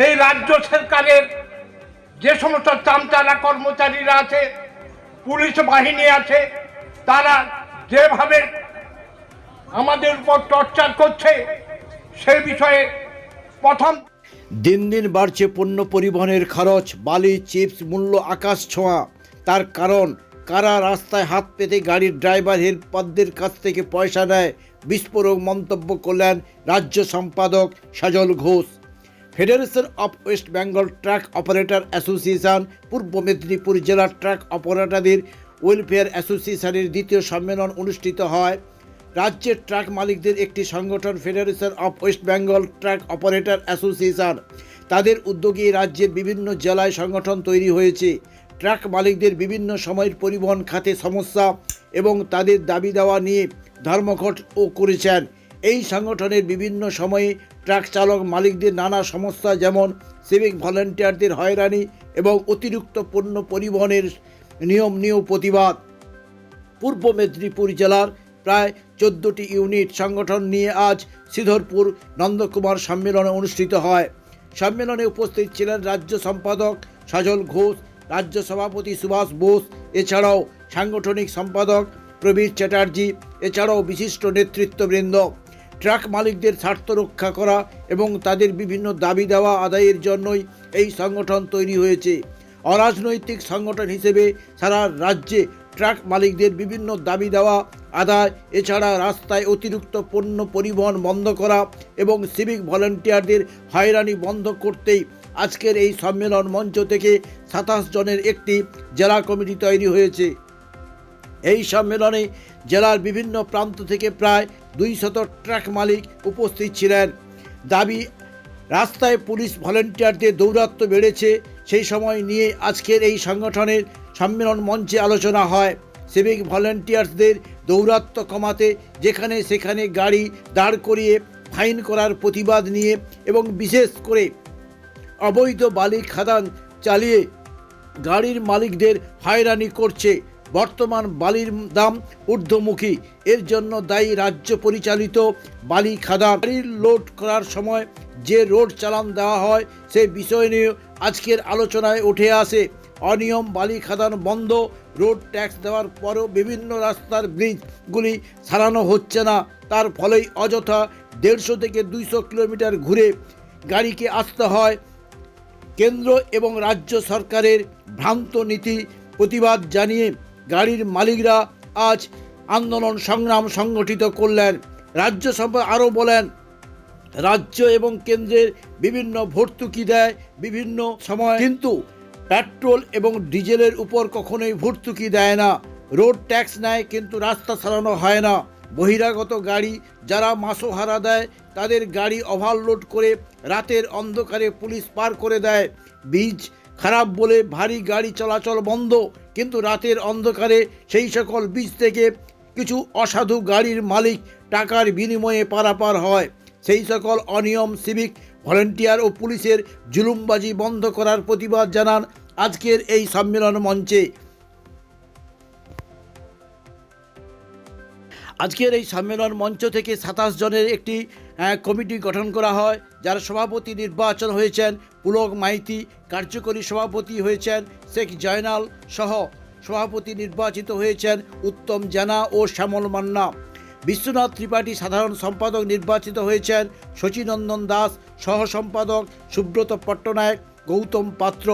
এই রাজ্য সরকারের যে সমস্ত চামচালা কর্মচারীরা আছে, পুলিশ বাহিনী আছে, তারা যেভাবে আমাদের উপর টর্চার করছে সে বিষয়ে প্রথম দিন দিন বাড়ছে পণ্য পরিবহনের খরচ, বালি, চিপস, মূল্য আকাশ ছোঁয়া। তার কারণ, কারা রাস্তায় হাত পেতে গাড়ির ড্রাইভার, হেল্পারদের কাছ থেকে পয়সা নেয়, বিস্ফোরক মন্তব্য করলেন রাজ্য সম্পাদক Sajal Ghosh. Federation of West Bengal truck operator association Purba Medinipur জেলার ট্রাক অপারেটরদের ওয়েলফেয়ার অ্যাসোসিয়েশনের দ্বিতীয় সম্মেলন অনুষ্ঠিত হয়। রাজ্যের ট্রাক মালিকদের একটি সংগঠন federation of West Bengal truck operator association তাদের উদ্যোগে রাজ্যের বিভিন্ন জেলায় সংগঠন তৈরি হয়েছে। ট্রাক মালিকদের বিভিন্ন সময়ের পরিবহন খাতে সমস্যা এবং তাদের দাবি দেওয়া নিয়ে ধর্মঘটও করেছেন। এই সংগঠনের বিভিন্ন সময়ে ট্রাক চালক মালিকদের নানা সমস্যা, যেমন সিভিক ভলেন্টিয়ারদের হয়রানি এবং অতিরিক্ত পণ্য পরিবহনের নিয়ম নিয়েও প্রতিবাদ। পূর্ব মেদিনীপুর জেলার প্রায় চোদ্দোটি ইউনিট সংগঠন নিয়ে আজ শ্রীধরপুর নন্দকুমার সম্মেলনে অনুষ্ঠিত হয়। সম্মেলনে উপস্থিত ছিলেন রাজ্য সম্পাদক সজল ঘোষ, রাজ্য সভাপতি সুভাষ বোস, এছাড়াও সাংগঠনিক সম্পাদক প্রবীর চ্যাটার্জি, এছাড়াও বিশিষ্ট নেতৃত্ববৃন্দ। ট্রাক মালিকদের স্বার্থ রক্ষা করা এবং তাদের বিভিন্ন দাবি দেওয়া আদায়ের জন্যই এই সংগঠন তৈরি হয়েছে। অরাজনৈতিক সংগঠন হিসেবে সারা রাজ্যে ট্রাক মালিকদের বিভিন্ন দাবি দেওয়া আদায়, এছাড়া রাস্তায় অতিরিক্ত পণ্য পরিবহন বন্ধ করা এবং সিভিক ভলেন্টিয়ারদের হয়রানি বন্ধ করতেই আজকের এই সম্মেলন মঞ্চ থেকে সাতাশ জনের একটি জেলা কমিটি তৈরি হয়েছে। এই সম্মেলনে জেলার বিভিন্ন প্রান্ত থেকে প্রায় দুই শত ট্রাক মালিক উপস্থিত ছিলেন। দাবি, রাস্তায় পুলিশ ভলেন্টিয়ারদের দৌরাত্ম বেড়েছে, সেই সময় নিয়ে আজকের এই সংগঠনের সম্মেলন মঞ্চে আলোচনা হয়। সিভিক ভলেন্টিয়ার্সদের দৌরাত্ম কমাতে যেখানে সেখানে গাড়ি দাঁড় করিয়ে, ফাইন করার প্রতিবাদ নিয়ে এবং বিশেষ করে অবৈধ বালি খাদান চালিয়ে গাড়ির মালিকদের হয়রানি করছে। বর্তমান বালির দাম ঊর্ধ্বমুখী। এর জন্য দায়ী রাজ্য পরিচালিত বালি খাদান গাড়ির লোড করার সময় যে রোড চালান দেওয়া হয়, সে বিষয় নিয়ে আজকের আলোচনায় উঠে আসে। অনিয়ম বালি খাদান বন্ধ, রোড ট্যাক্স দেওয়ার পরও বিভিন্ন রাস্তার ব্রিজগুলি সারানো হচ্ছে না। তার ফলেই অযথা দেড়শো থেকে দুইশো কিলোমিটার ঘুরে গাড়িকে আসতে হয়। কেন্দ্র এবং রাজ্য সরকারের ভ্রান্ত নীতি প্রতিবাদ জানিয়ে গাড়ির মালিকরা আজ আন্দোলন সংগ্রাম সংগঠিত করলেন। রাজ্য সভা আরও বলেন, রাজ্য এবং কেন্দ্রের বিভিন্ন ভর্তুকি দেয় বিভিন্ন সময়। কিন্তু পেট্রোল এবং ডিজেলের উপর কখনোই ভর্তুকি দেয় না। রোড ট্যাক্স নেয়, কিন্তু রাস্তা সারানো হয় না। বহিরাগত গাড়ি যারা মাসোহারা দেয়, তাদের গাড়ি ওভারলোড করে রাতের অন্ধকারে পুলিশ পার করে দেয়। বীজ খারাপ বলে ভারী গাড়ি চলাচল বন্ধ, কিন্তু রাতের অন্ধকারে সেই সকল বীজ থেকে কিছু অসাধু গাড়ির মালিক টাকার বিনিময়ে পারাপার হয়। সেই সকল অনিয়ম সিভিক, ভলেন্টিয়ার ও পুলিশের জুলুমবাজি বন্ধ করার প্রতিবাদ জানান আজকের এই সম্মেলন মঞ্চে। আজকের এই সম্মেলন মঞ্চ থেকে সাতাশ জনের একটি কমিটি গঠন করা হয়। যার সভাপতি নির্বাচন হয়েছেন, পুলক মাইতি কার্যকরী সভাপতি হয়েছেন শেখ জয়নাল সহ সভাপতি নির্বাচিত হয়েছেন উত্তম জানা ও শ্যামল মান্না। বিশ্বনাথ ত্রিপাঠী সাধারণ সম্পাদক নির্বাচিত হয়েছেন শচীনন্দন দাস সহ সম্পাদক সুব্রত পট্টনায়ক, গৌতম পাত্র।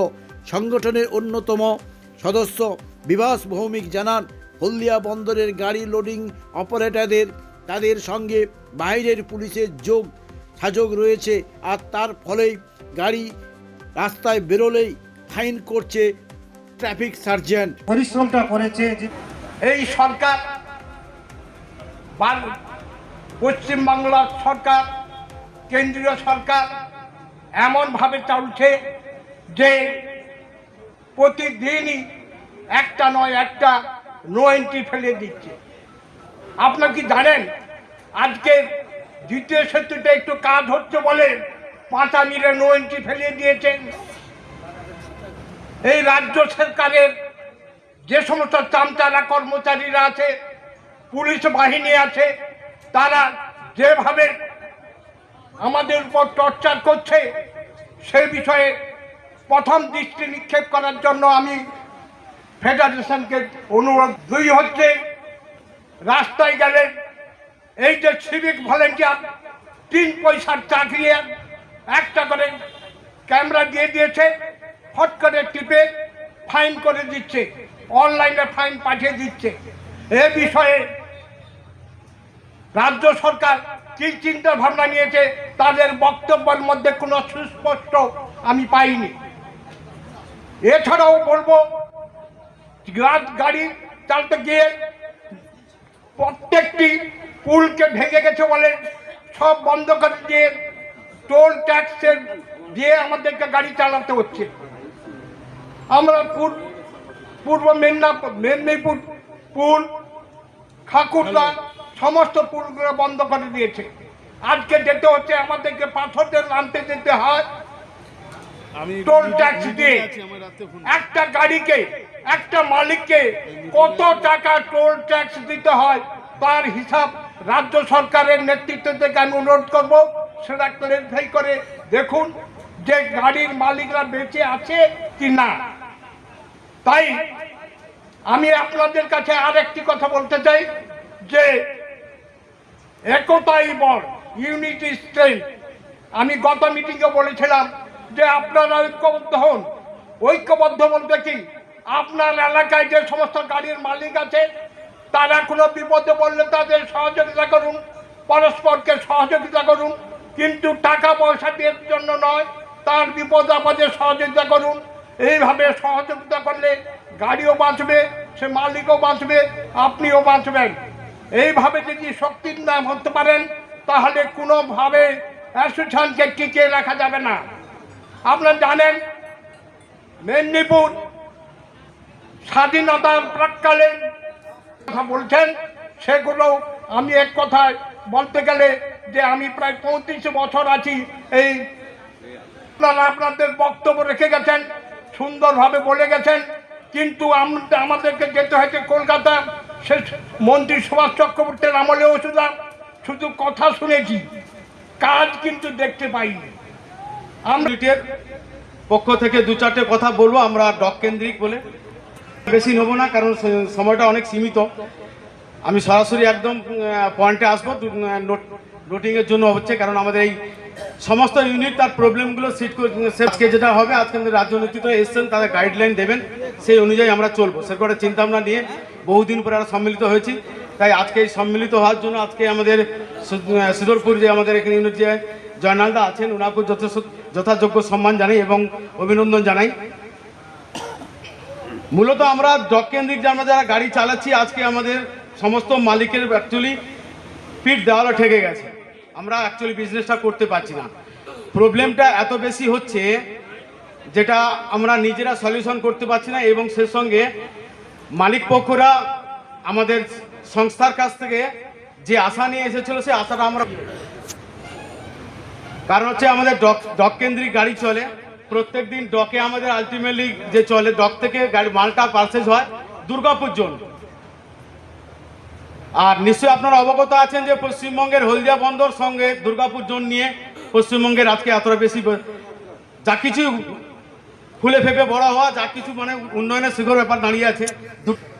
সংগঠনের অন্যতম সদস্য বিভাস ভৌমিক জানান, হলদিয়া বন্দরের গাড়ি লোডিং অপারেটরদের তাদের সঙ্গে বাইরের পুলিশের যোগ সাযোগ রয়েছে আর তার ফলেই গাড়ি রাস্তায় বেরোলেই ফাইন করছে ট্রাফিক সার্জেন্ট। পরিশ্রমটা করেছে এই সরকার পশ্চিমবাংলার সরকার, কেন্দ্রীয় সরকার এমনভাবে চলছে যে প্রতিদিনই একটা নয়, একটা নো এন্ট্রি ফেলে দিচ্ছে। আপনার কি জানেন আজকে দ্বিতীয় সেতুটা একটু কাজ হচ্ছে বলে পাঁচা মিলে নো এন্ট্রি ফেলিয়ে দিয়েছেন। এই রাজ্য সরকারের যে সমস্ত চামচালা কর্মচারীরা আছে, পুলিশ বাহিনী আছে, তারা যেভাবে আমাদের উপর টর্চার করছে সে বিষয়ে প্রথম দৃষ্টি নিক্ষেপ করার জন্য আমি ফেডারেশনকে অনুরোধ। দুই হচ্ছে, রাস্তায় গেলে এই যে সিভিক ভলেন্টিয়ার তিন পয়সার চাকরি একটা করে ক্যামেরা দিয়ে দিয়েছে ফট করে টিপে ফাইন করে দিচ্ছে অনলাইনে ফাইন পাঠিয়ে দিচ্ছে। এ বিষয়ে রাজ্য সরকার কি চিন্তা ভাবনা নিয়েছে তাদের বক্তব্যের মধ্যে কোনো সুস্পষ্ট আমি পাইনি। এছাড়াও বলব গাড়ি চালতে গিয়ে প্রত্যেকটি পুলকে ভেঙে গেছে বলে সব বন্ধ করে দিয়ে টোল ট্যাক্সের দিয়ে আমাদেরকে গাড়ি চালাতে হচ্ছে। আমরা পূর- পূর্ব মেদিনীপুর মেদিনীপুর পুল খাকুরদা সমস্ত পুলগুলো বন্ধ করে দিয়েছে। আজকে যেতে হচ্ছে আমাদেরকে পাথরদের আনতে যেতে হয়। টোল ট্যাক্স দিয়ে একটা গাড়িকে একটা মালিককে কত টাকা টোল ট্যাক্স দিতে হয় তার হিসাব রাজ্য সরকারের নেতৃত্ব থেকে আমি অনুরোধ করব, সেটা ক্লেরিফাই করে দেখুন যে গাড়ির মালিকরা বেঁচে আছে কি না। তাই আমি আপনাদের কাছে আর একটি কথা বলতে চাই, যে একতাই বল, ইউনিটি স্ট্রেংথ। আমি গত মিটিংয়ে বলেছিলাম যে আপনারা ঐক্যবদ্ধ হন। ঐক্যবদ্ধ বলতে কি? আপনার এলাকায় যে সমস্ত গাড়ির মালিক আছে তারা কোনো বিপদে পড়লে তাদের সহযোগিতা করুন, পরস্পরকে সহযোগিতা করুন, কিন্তু টাকা পয়সা দিয়ে জন্য নয়, তার বিপদ আপদে সহযোগিতা করুন। এইভাবে সহযোগিতা করলে গাড়িও বাঁচবে, সে মালিকও বাঁচবে, আপনিও বাঁচবেন। এইভাবে যদি শক্তির নাম হতে পারেন, তাহলে কোনোভাবে অ্যাসোসিয়েশনকে টিকিয়ে রাখা যাবে না। আপনারা জানেন, মেদিনীপুর স্বাধীনতার প্রাককালে কথা বলছেন, সেগুলো আমি এক কথায় বলতে গেলে যে আমি প্রায় পঁয়ত্রিশ বছর আছি এই আপনারা আপনাদের বক্তব্য রেখে গেছেন, সুন্দরভাবে বলে গেছেন, কিন্তু আমাদেরকে যেতে হয়েছে কলকাতা, সে মন্ত্রী সুভাষ চক্রবর্তীর আমলেও শুধলাম শুধু কথা শুনেছি, কাজ কিন্তু দেখতে পাইনি। আমরা পক্ষ থেকে দু চারটে কথা বলব, আমরা ডক কেন্দ্রিক বলে। বেশি নেব না, কারণ সময়টা অনেক সীমিত। আমি সরাসরি একদম পয়েন্টে আসব। নোটিংয়ের জন্য হচ্ছে, কারণ আমাদের এই সমস্ত ইউনিট তার প্রবলেমগুলো সিট আজকে যেটা হবে। আজকে আমাদের রাজ্য নেতৃত্ব এসছেন, তাদের গাইডলাইন দেবেন। সেই অনুযায়ী আমরা চলবো। সেরকম একটা চিন্তা ভাবনা নিয়ে বহুদিন পরে আমরা সম্মিলিত হয়েছি। তাই আজকে এই সম্মিলিত হওয়ার জন্য আজকে আমাদের সুদরপুর যে আমাদের এখানে ইউনিট যে জয়নালদা আছেন ওনাকে যথেষ্ট, যথাযোগ্য সম্মান জানাই এবং অভিনন্দন জানাই। মূলত আমরা ডক কেন্দ্রিক যে আমরা যারা গাড়ি চালাচ্ছি, আজকে আমাদের সমস্ত মালিকের অ্যাকচুয়ালি পিঠ দেওয়ালে ঠেকে গেছে। আমরা অ্যাকচুয়ালি বিজনেসটা করতে পারছি না। প্রবলেমটা এত বেশি হচ্ছে যেটা আমরা নিজেরা সলিউশন করতে পারছি না এবং সে সঙ্গে মালিক পক্ষরা আমাদের সংস্থার কাছ থেকে যে আশা নিয়ে এসেছিল সে আশাটা আমরা কারণ হচ্ছে আমাদের ডক ডক কেন্দ্রিক গাড়ি চলে। প্রত্যেক দিন ডকে আমাদের আলটিমেটলি যে চলে ডক থেকে গাড়ি, মালটা পার্সেজ হয় দুর্গাপুর জোন। আর নিশ্চয়ই আপনারা অবগত আছেন যে পশ্চিমবঙ্গের হলদিয়া বন্দর সঙ্গে দুর্গাপুর জোন নিয়ে পশ্চিমবঙ্গের আজকে এতটা বেশি যা কিছু ফুলে ফেপে বড় হওয়া, যা কিছু মানে উন্নয়নের শিখর ব্যাপার দাঁড়িয়ে আছে।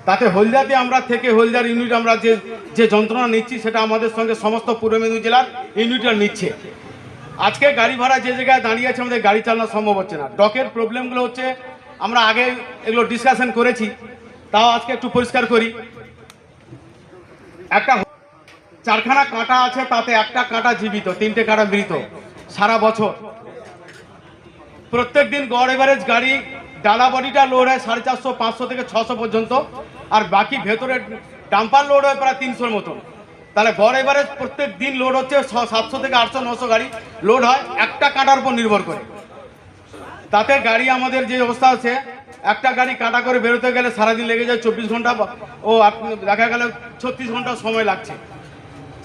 তাতে হলদিয়াতে আমরা থেকে হলদিয়ার ইউনিট আমরা যে যে যন্ত্রণা নিচ্ছি, সেটা আমাদের সঙ্গে সমস্ত পূর্ব মেদিনীপুর জেলার ইউনিটরা নিচ্ছে। আজকে গাড়ি ভাড়া যে জায়গায় দাঁড়িয়ে আছে আমাদের গাড়ি চালানো সম্ভব হচ্ছে না। ডকের প্রবলেমগুলো হচ্ছে, আমরা আগে এগুলো ডিসকাশন করেছি, তাও আজকে একটু পরিষ্কার করি। একটা চারখানা কাঁটা আছে, তাতে একটা কাঁটা জীবিত, তিনটে কাঁটা মৃত, সারা বছর। প্রত্যেক দিন গড় এভারেজ গাড়ি, ডালা বডিটা লোড হয় সাড়ে চারশো, পাঁচশো থেকে ছশো পর্যন্ত, আর বাকি ভেতরে ডাম্পার লোড হয় প্রায় তিনশোর মতন। তাহলে গড় এবারে প্রত্যেক দিন লোড হচ্ছে সাতশো থেকে আটশো, নশো গাড়ি লোড হয় একটা কাঁটার উপর নির্ভর করে। তাতে গাড়ি আমাদের যে অবস্থা আছে, একটা গাড়ি কাটা করে বেরোতে গেলে সারাদিন লেগে যায় চব্বিশ ঘণ্টা ও দেখা গেলে ছত্রিশ ঘণ্টা সময় লাগছে।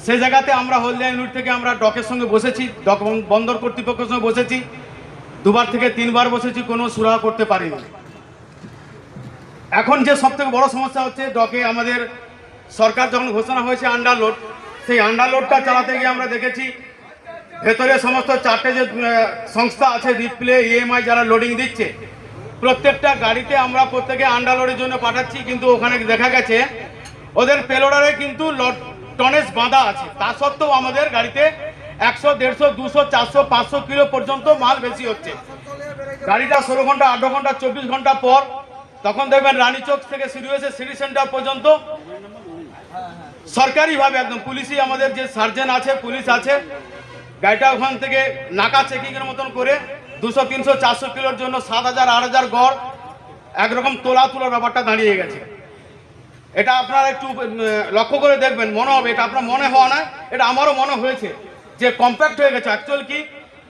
সেই জায়গাতে আমরা হলদিয়া ইউনিট থেকে আমরা ডকের সঙ্গে বসেছি, ডক বন্দর কর্তৃপক্ষের সঙ্গে বসেছি। দুবার থেকে তিনবার বসেছি, কোনো সুরাহা করতে পারিনি। এখন যে সব থেকে বড় সমস্যা হচ্ছে, ডকে আমাদের সরকার যখন ঘোষণা হয়েছে আন্ডারলোড সেই আন্ডারলোডটা চালাতে গিয়ে আমরা দেখেছি, ভেতরে সমস্ত চারটে যে সংস্থা আছে ডিসপ্লে ইএমআই যারা লোডিং দিচ্ছে, প্রত্যেকটা গাড়িতে আমরা প্রত্যেকে আন্ডারলোডের জন্য পাঠাচ্ছি, কিন্তু ওখানে দেখা গেছে, ওদের পেলোডারে কিন্তু টনেজ বাঁধা আছে। তা সত্ত্বেও আমাদের গাড়িতে একশো, দেড়শো, দুশো, চারশো, পাঁচশো কিলো পর্যন্ত মাল বেশি হচ্ছে। গাড়িটা ষোলো ঘণ্টা আঠারো ঘণ্টা, চব্বিশ ঘণ্টা পর, তখন দেখবেন রানীচক থেকে শুরু হয়েছে সিটি সেন্টার পর্যন্ত সরকারিভাবে একদম পুলিশই আমাদের যে সার্জেন আছে, পুলিশ আছে, গাড়িটা ওখান থেকে নাকা চেকিংয়ের মতন করে দুশো, তিনশো, চারশো কিলোর জন্য সাত হাজার, আট হাজার গড় একরকম তোলা তোলার ব্যাপারটা দাঁড়িয়ে গেছে। এটা আপনারা একটু লক্ষ্য করে দেখবেন, মনে হবে, এটা আপনার মনে হওয়া না এটা আমারও মনে হয়েছে যে কম্প্যাক্ট হয়ে গেছে। অ্যাকচুয়াল কি?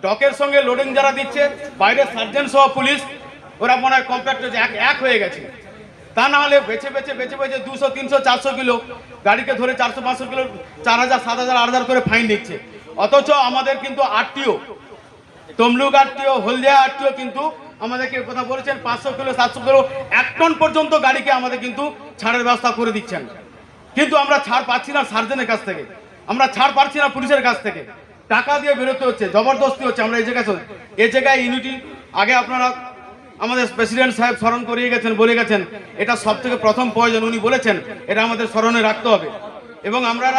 টকের সঙ্গে লোডিং যারা দিচ্ছে, বাইরের সার্জেন সহ পুলিশ, ওরা মনে হয় কম্প্যাক্ট হয়েছে এক এক হয়ে গেছে। তা না হলে বেছে বেছে বেছে বেছে দুশো, তিনশো, চারশো কিলো, গাড়িকে ধরে চারশো, পাঁচশো কিলো, চার হাজার, সাত হাজার, আট হাজার করে ফাইন দিচ্ছে। অথচ আমাদের কিন্তু আটটিও তমলুক আটটিও হলদিয়া আটটিও কিন্তু আমাদেরকে কথা বলেছেন, পাঁচশো কিলো, সাতশো কিলো, এক টন পর্যন্ত গাড়িকে আমাদের কিন্তু ছাড়ের ব্যবস্থা করে দিচ্ছেন। কিন্তু আমরা ছাড় পাচ্ছি না সার্জেনের কাছ থেকে। আমরা ছাড় পাচ্ছি না পুলিশের কাছ থেকে। টাকা দিয়ে বেরোতে হচ্ছে, জবরদস্তি হচ্ছে, আমরা এই জায়গায় এই জায়গায় ইউনিটি আগে আপনারা আমাদের প্রেসিডেন্ট সাহেব স্মরণ করিয়ে গেছেন, বলে গেছেন, এটা সব থেকে প্রথম প্রয়োজন উনি বলেছেন, এটা আমাদের স্মরণে রাখতে হবে। এবং আমরা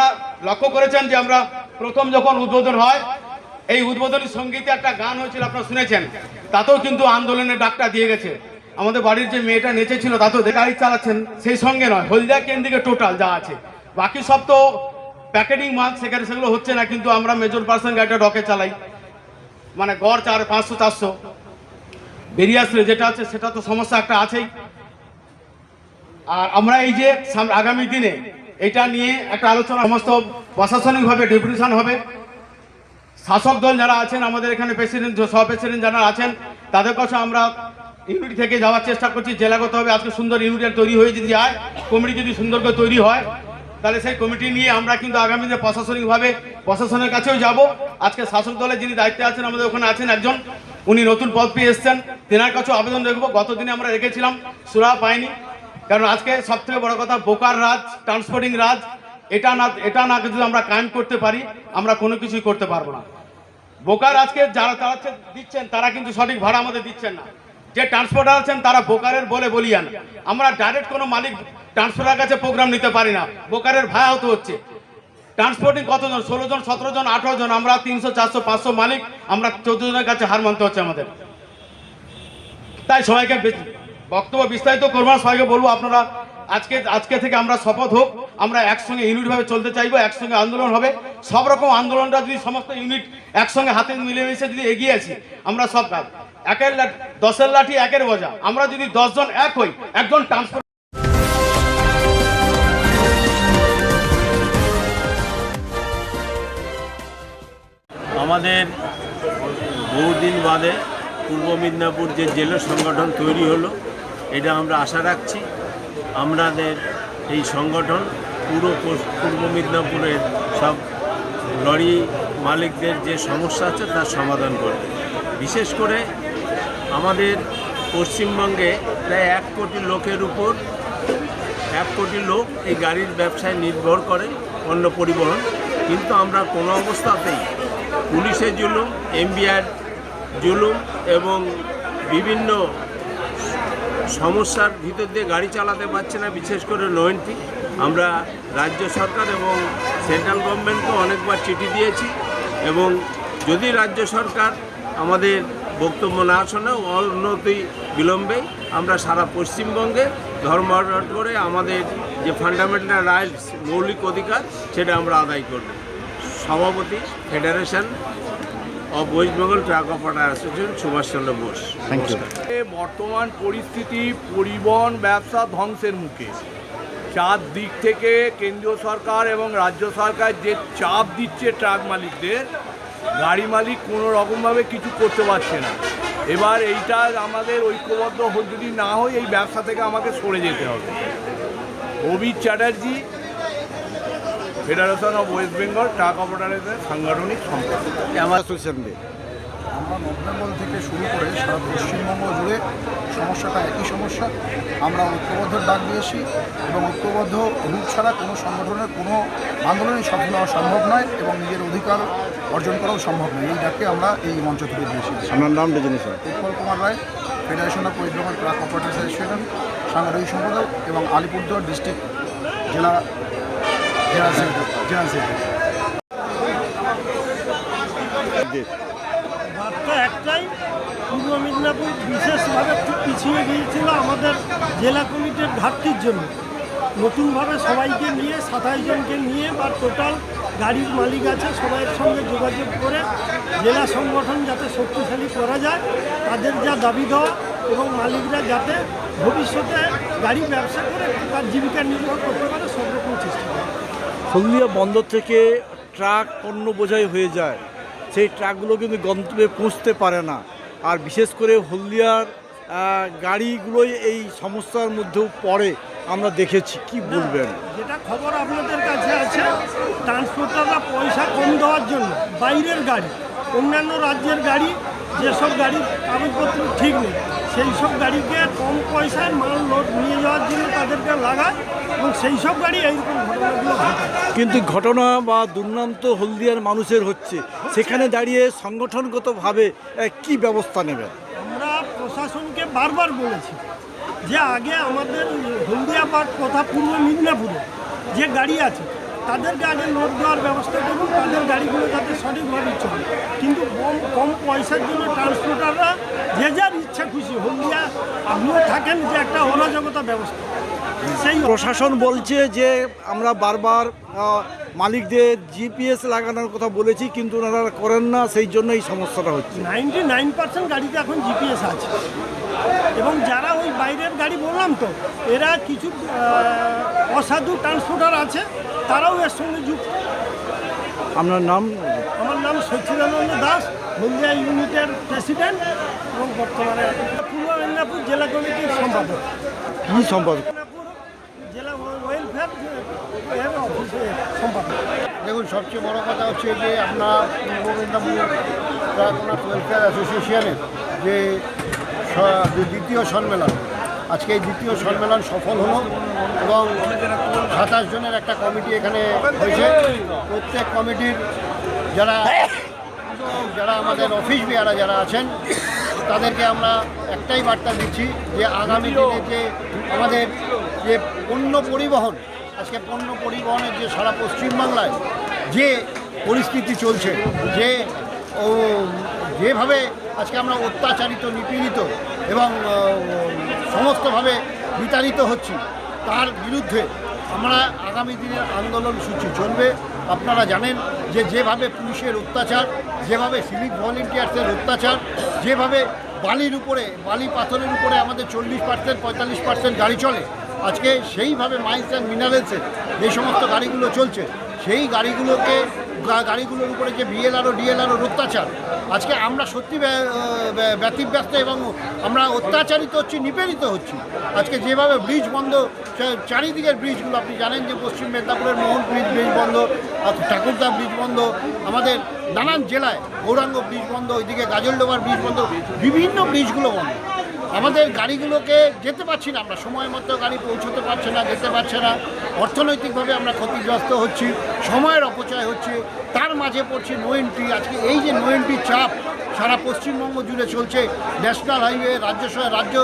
লক্ষ্য করেছেন যে আমরা প্রথম যখন উদ্বোধন হয়, এই উদ্বোধনী সঙ্গীতে একটা গান হয়েছিল, আপনারা শুনেছেন, তাতেও কিন্তু আন্দোলনের ডাকটা দিয়ে গেছে। আমাদের বাড়ির যে মেয়েটা নেচেছিল তাতেও গাড়ি চালাচ্ছেন, সেই সঙ্গে নয়, হলদিয়া কেন্দ্রিকে টোটাল যা আছে। বাকি সব তো প্যাকেটিং মাল, সেখানে সেগুলো হচ্ছে না, কিন্তু আমরা মেজর পার্সেন্ট গাড়িটা ডকে চালাই। মানে গড় চার, পাঁচশো, চারশো। বেরিয়ে আসলে যেটা আছে, সেটা তো সমস্যা একটা আছেই। আর আমরা এই যে আগামী দিনে এটা নিয়ে একটা আলোচনা, সমস্ত প্রশাসনিকভাবে ডেপুটেশন হবে। শাসক দল যারা আছেন, আমাদের এখানে প্রেসিডেন্ট সহ প্রেসিডেন্ট যারা আছেন, তাদের কাছে আমরা ইউনিট থেকে যাওয়ার চেষ্টা করছি। জেলাগতভাবে আজকে সুন্দর ইউনিটের তৈরি হয়ে যদি যায় কমিটি যদি সুন্দর করে তৈরি হয় তাহলে সেই কমিটি নিয়ে আমরা কিন্তু আগামী দিনে প্রশাসনিকভাবে প্রশাসনের কাছেও যাব। আজকে শাসক দলের যিনি দায়িত্বে আছেন, আমাদের ওখানে আছেন একজন। উনি নতুন পদ পেয়ে এসছেন। তেনার কাছেও আবেদন রাখব। গত দিনে আমরা রেখেছিলাম, সুরা পাইনি। কারণ আজকে সব থেকে বড় কথা, বোকার রাজ, ট্রান্সপোর্টিং রাজ। এটা না এটা না যদি আমরা কায়েম করতে পারি, আমরা কোনো কিছুই করতে পারব না। বোকার আজকে যারা তারা দিচ্ছেন, তারা কিন্তু সঠিক ভাড়া আমাদের দিচ্ছেন না। যে ট্রান্সপোর্টার আছেন, তারা বোকারের বলে বলিয়ান। আমরা ডাইরেক্ট কোনো মালিক ট্রান্সপোর্টার কাছে প্রোগ্রাম নিতে পারি না। বোকারের ভাড়া হতে হচ্ছে। ট্রান্সপোর্টিং কতজন? ষোলো জন, সতেরো জন, আঠারো জন। আমরা তিনশো, চারশো, পাঁচশো মালিক। আমরা চোদ্দ জনের কাছে হার মানতে হচ্ছে আমাদের। তাই সবাইকে বক্তব্য বিস্তারিত করব। সবাইকে বলব আপনারা আজকে আজকে থেকে আমরা শপথ হোক, আমরা একসঙ্গে ইউনিট ভাবে চলতে চাইব, একসঙ্গে আন্দোলন হবে। সব রকম আন্দোলনটা যদি সমস্ত ইউনিট একসঙ্গে হাতে মিলেমিশে যদি এগিয়ে আসি, আমরা সব কাজ একের লা- দশের লাঠি, একের বোঝা। আমরা যদি দশজন এক হই, একজন ট্রান্সফার আমাদের বহুদিন বাদে পূর্ব মেদিনীপুর যে জেলা সংগঠন তৈরি হলো, এটা আমরা আশা রাখছি। আমাদের এই সংগঠন, পুরো পূর্ব মেদিনীপুরের সব লরি মালিকদের যে সমস্যা আছে তার সমাধান করবে। বিশেষ করে আমাদের পশ্চিমবঙ্গে প্রায় এক কোটি লোকের উপর, এক কোটি লোক এই গাড়ির ব্যবসায় নির্ভর করে অন্য পরিবহন। কিন্তু আমরা কোনো অবস্থাতেই পুলিশের জুলুম, এমবিআর জুলুম এবং বিভিন্ন সমস্যার ভিতর দিয়ে গাড়ি চালাতে পারছে না, বিশেষ করে নয়নটি আমরা রাজ্য সরকার এবং সেন্ট্রাল গভর্নমেন্টকে অনেকবার চিঠি দিয়েছি এবং যদি রাজ্য সরকার আমাদের বক্তব্য না শোনে অনতি বিলম্বে আমরা সারা পশ্চিমবঙ্গে ধর্মঘট করে আমাদের যে ফান্ডামেন্টাল রাইটস মৌলিক অধিকার, সেটা আমরা আদায় করব। সভাপতি federation of West Bengal truck operator association Subhash Chandra Bose. Thank you এ বর্তমান পরিস্থিতি পরিবহন ব্যবসা ধ্বংসের মুখে। চার দিক থেকে কেন্দ্রীয় সরকার এবং রাজ্য সরকার যে চাপ দিচ্ছে ট্রাক মালিকদের গাড়ি মালিক কোনো রকমভাবে কিছু করতে পারছে না। এবার এইটা আমাদের ঐক্যবদ্ধ যদি না হয় এই ব্যবসা থেকে আমাকে সরে যেতে হবে। Abhit Chatterjee federation of West Bengal truck অপারেটারের সাংগঠনিক সম্পাদক। আমার অ্যাসোসিয়েশন আমরা নর্থ বেঙ্গল থেকে শুরু করে সারা পশ্চিমবঙ্গ জুড়ে সমস্যাটা একই সমস্যা। আমরা ঐক্যবদ্ধ ডাক দিয়েছি এবং ঐক্যবদ্ধ রূপ ছাড়া কোনো সংগঠনের কোনো আন্দোলনই সফল হওয়া সম্ভব নয় এবং নিজের অধিকার অর্জন করাও সম্ভব নয়। এই ডাককে আমরা এই মঞ্চ থেকে দিয়েছি। আপনার নামটা জেনে sir. Utpal Kumar Roy federation of পরিভ্রমণ truck operator association সাংগঠনিক সম্পাদক এবং আলিপুরদুয়ার ডিস্ট্রিক্ট জেলা বার্তা একটাই। পূর্ব মেদিনীপুর বিশেষভাবে খুব পিছিয়ে গিয়েছিল আমাদের জেলা কমিটির ঘাটতির জন্য। নতুনভাবে সবাইকে নিয়ে, সাতাশ জনকে নিয়ে বা টোটাল গাড়ির মালিক আছে, সবাইয়ের সঙ্গে যোগাযোগ করে জেলা সংগঠন যাতে শক্তিশালী করা যায়, তাদের যা দাবি দেওয়া এবং মালিকরা যাতে ভবিষ্যতে গাড়ি ব্যবসা করে তার জীবিকা নির্বাহ করতে পারে সব রকম চেষ্টা করে হলদিয়া বন্দর থেকে ট্রাক পণ্য বোঝাই হয়ে যায়। সেই ট্রাকগুলো কিন্তু গন্তব্যে পৌঁছতে পারে না। আর বিশেষ করে হলদিয়ার গাড়িগুলোই এই সমস্যার মধ্যেও পড়ে আমরা দেখেছি। কি বলবেন? যেটা খবর আপনাদের কাছে আছে ট্রান্সপোর্টাররা পয়সা কম দেওয়ার জন্য বাইরের গাড়ি অন্যান্য রাজ্যের গাড়ি যেসব গাড়ির কাগজপত্র ঠিক নেই সেই সব গাড়িকে কম পয়সায় মাল লোড নিয়ে যাওয়ার জন্য তাদেরকে লাগায় এবং সেই সব গাড়ি এইরকম ঘটনাগুলো কিন্তু ঘটনা বা দুর্নান্ত হলদিয়ার মানুষের হচ্ছে সেখানে দাঁড়িয়ে সংগঠনগতভাবে কি ব্যবস্থা নেবেন? আমরা প্রশাসনকে বারবার বলেছি যে আগে আমাদের হলদিয়াবাদ কথা পূর্ব মেদিনীপুরে যে গাড়ি আছে তাদেরকে আগে লোড দেওয়ার ব্যবস্থা করুন তাদের গাড়িগুলো যাতে সঠিকভাবে চলে। কিন্তু কম কম পয়সার জন্য ট্রান্সপোর্টাররা খুশি হলদিয়া আপনিও থাকেন যে একটা অরাজকতা ব্যবস্থা। সেই প্রশাসন বলছে যে আমরা বারবার মালিকদের জিপিএস লাগানোর কথা বলেছি কিন্তু ওনারা করেন না সেই জন্য এই সমস্যাটা হচ্ছে। নাইনটি নাইন পার্সেন্ট গাড়িতে এখন জিপিএস আছে। এবং যারা ওই বাইরের গাড়ি বললাম তো এরা কিছু অসাধু ট্রান্সপোর্টার আছে তারাও এর সঙ্গে যুক্ত। আপনার নাম? আমার নাম সচিদানন্দ দাস হলদিয়া ইউনিটের প্রেসিডেন্ট এবং বর্তমানে পূর্ব মেদিনীপুর জেলা কমিটির সম্পাদক। কি জেলা ওয়েলফেয়ার অফিসের সম্পাদক। দেখুন সবচেয়ে বড় কথা হচ্ছে যে আমরা পূর্ব মেদিনীপুর ট্রাক ওনার ওয়েলফেয়ার অ্যাসোসিয়েশনের যে দ্বিতীয় সম্মেলন আজকে এই দ্বিতীয় সম্মেলন সফল হলো। এবং সাতাশ জনের একটা কমিটি এখানে হয়েছে। প্রত্যেক কমিটির যারা যারা আমাদের অফিস বিহারা যারা আছেন, তাদেরকে আমরা একটাই বার্তা দিচ্ছি যে আগামী দিনে যে আমাদের যে পণ্য পরিবহন, আজকে পণ্য পরিবহনের যে সারা পশ্চিমবাংলায় যে পরিস্থিতি চলছে, যে ও যেভাবে আজকে আমরা অত্যাচারিত, নিপীড়িত এবং সমস্তভাবে বিতাড়িত হচ্ছি তার বিরুদ্ধে আমরা আগামী দিনের আন্দোলন সূচি চলবে। আপনারা জানেন যে যেভাবে পুলিশের অত্যাচার, যেভাবে সিভিক ভলেন্টিয়ার্সের অত্যাচার, যেভাবে বালির উপরে, বালি পাথরের উপরে আমাদের চল্লিশ পার্সেন্ট, পঁয়তাল্লিশ পার্সেন্ট গাড়ি চলে, আজকে সেইভাবে মাইন্স অ্যান্ড মিনারেলসের যে সমস্ত গাড়িগুলো চলছে, সেই গাড়িগুলোকে গাড়িগুলোর উপরে যে বিএলআর ও ডিএলআর অত্যাচার। আজকে আমরা সত্যি ব্যা- ব্যা- ব্যতিব্যস্ত এবং আমরা অত্যাচারিত হচ্ছি, নিপীড়িত হচ্ছি। আজকে যেভাবে ব্রিজ বন্ধ চারিদিকের ব্রিজগুলো, আপনি জানেন যে পশ্চিম মেদিনীপুরের মোহন ব্রিজ ব্রিজ বন্ধ ঠাকুরদা ব্রিজ বন্ধ, আমাদের নানান জেলায় গৌরাঙ্গ ব্রিজ বন্ধ, ওইদিকে গাজলডোবার ব্রিজ বন্ধ, বিভিন্ন ব্রিজগুলো বন্ধ। আমাদের গাড়িগুলোকে যেতে পারছি না আমরা। সময় মতো গাড়ি পৌঁছতে পারছে না, যেতে পারছে না। অর্থনৈতিকভাবে আমরা ক্ষতিগ্রস্ত হচ্ছি, সময়ের অপচয় হচ্ছে। তার মাঝে পড়ছে নো এন্ট্রি আজকে এই যে নো এন্ট্রি চাপ সারা পশ্চিমবঙ্গ জুড়ে চলছে। ন্যাশনাল হাইওয়ে, রাজ্য রাজ্য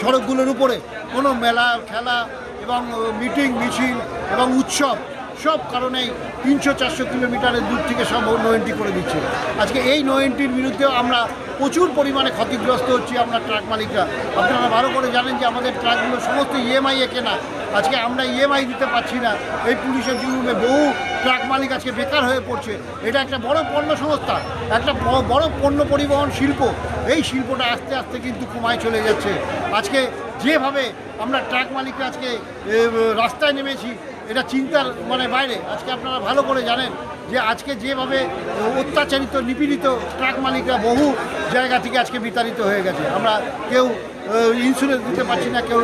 সড়কগুলোর উপরে কোনো মেলা, খেলা এবং মিটিং, মিছিল এবং উৎসব সব কারণেই তিনশো চারশো কিলোমিটারের দূর থেকে সব নো এন্ট্রি করে দিচ্ছে। আজকে এই নো এন্ট্রির বিরুদ্ধেও আমরা প্রচুর পরিমাণে ক্ষতিগ্রস্ত হচ্ছি আমরা ট্রাক মালিকরা। আপনারা ভালো করে জানেন যে আমাদের ট্রাকগুলো সমস্ত ইএমআই এ কেনা। আজকে আমরা ইএমআই দিতে পারছি না। এই পুলিশের জুলুমে বহু ট্রাক মালিক আজকে বেকার হয়ে পড়ছে। এটা একটা বড় পণ্য সংস্থা, একটা বড় পণ্য পরিবহন শিল্প। এই শিল্পটা আস্তে আস্তে কিন্তু কমায় চলে যাচ্ছে। আজকে যেভাবে আমরা ট্রাক মালিকরা আজকে রাস্তায় নেমেছি এটা চিন্তার মানে বাইরে। আজকে আপনারা ভালো করে জানেন যে আজকে যেভাবে অত্যাচারিত নিপীড়িত ট্রাক মালিকরা বহু জায়গা থেকে আজকে বিতাড়িত হয়ে গেছে। আমরা কেউ ইন্স্যুরেন্স দিতে পারছি না কেউ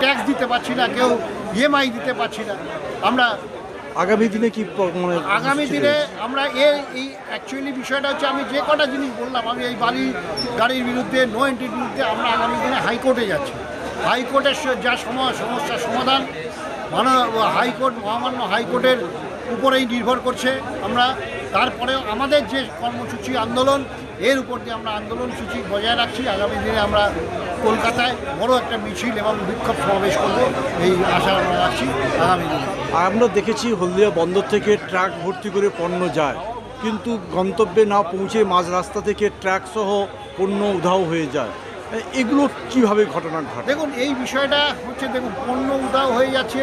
ট্যাক্স দিতে পারছি না কেউ ইএমআই দিতে পারছি না। আমরা আগামী দিনে কি মানে আগামী দিনে আমরা এর এই অ্যাকচুয়ালি বিষয়টা হচ্ছে আমি যে কটা জিনিস বললাম আমি এই বালি গাড়ির বিরুদ্ধে নো এন্ট্রির বিরুদ্ধে আমরা আগামী দিনে হাইকোর্টে যাচ্ছি। হাইকোর্টের যা সম- সমস্যার সমাধান হাইকোর্ট, মহামান্য হাইকোর্টের উপরেই নির্ভর করছে আমরা। তারপরেও আমাদের যে কর্মসূচি আন্দোলন, এর উপর দিয়ে আমরা আন্দোলন সূচি বজায় রাখছি। আগামী দিনে আমরা কলকাতায় বড় একটা মিছিল এবং বিক্ষোভ সমাবেশ করব, এই আশা আমরা রাখছি আগামী দিনে। আমরা দেখেছি হলদিয়া বন্দর থেকে ট্রাক ভর্তি করে পণ্য যায়, কিন্তু গন্তব্যে না পৌঁছে মাঝ রাস্তা থেকে ট্রাক সহ পণ্য উধাও হয়ে যায়। এগুলো কীভাবে ঘটনা ঘটে? দেখুন, এই বিষয়টা হচ্ছে, দেখুন, পণ্য উদাও হয়ে যাচ্ছে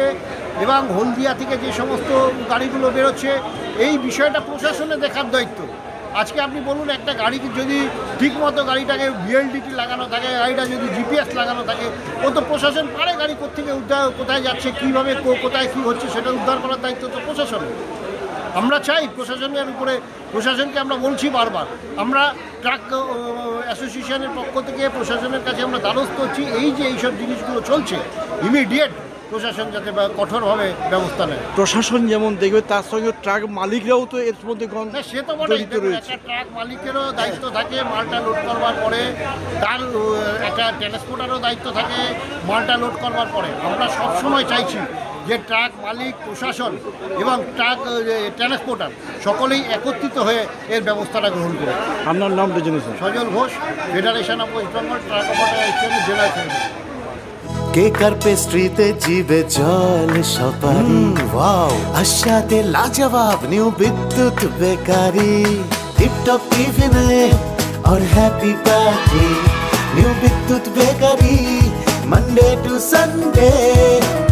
এবং হলদিয়া থেকে যে সমস্ত গাড়িগুলো বেরোচ্ছে, এই বিষয়টা প্রশাসনে দেখার দায়িত্ব। আজকে আপনি বলুন, একটা গাড়ি যদি ঠিকমতো গাড়িটাকে ভিএলডিটি লাগানো থাকে, গাড়িটা যদি জিপিএস লাগানো থাকে, ও তো প্রশাসন পারে গাড়ি কোথেকে উদ্ধার, কোথায় যাচ্ছে, কীভাবে কোথায় কী হচ্ছে, সেটা উদ্ধার করার দায়িত্ব তো প্রশাসনের। আমরা চাই প্রশাসনের উপরে প্রশাসনকে আমরা বলছি বারবার আমরা ট্রাক অ্যাসোসিয়েশনের পক্ষ থেকে প্রশাসনের কাছে আমরা দ্বারস্থ হচ্ছি এই যে এইসব জিনিসগুলো চলছে ইমিডিয়েট প্রশাসন যাতে কঠোরভাবে ব্যবস্থা নেয়। প্রশাসন যেমন দেখবে তার সঙ্গে ট্রাক মালিকরাও তো এর মধ্যে সে তো রয়েছে। একটা ট্রাক মালিকেরও দায়িত্ব থাকে মালটা লোড করবার পরে তার একটা ট্রান্সপোর্টারও দায়িত্ব থাকে মালটা লোড করবার পরে। আমরা সব সময় চাইছি যে ট্রাক মালিক প্রশাসন এবং ট্রাক ট্রান্সপোর্টার সকলেই একত্রিত হয়ে এর ব্যবস্থাটা গ্রহণ করে আপনার নাম designation Sajal Ghosh federation of West Bengal truck operation জেলা সেক্রেটারি কেকার পেস্ট্রিতে জিবে জল সপারি ওয়াও আশাতে লাজবাব নিউ বিদ্যুৎ বেকারি টিপটপ টিফিনে और happy party new Bidyut bakery Monday to Sunday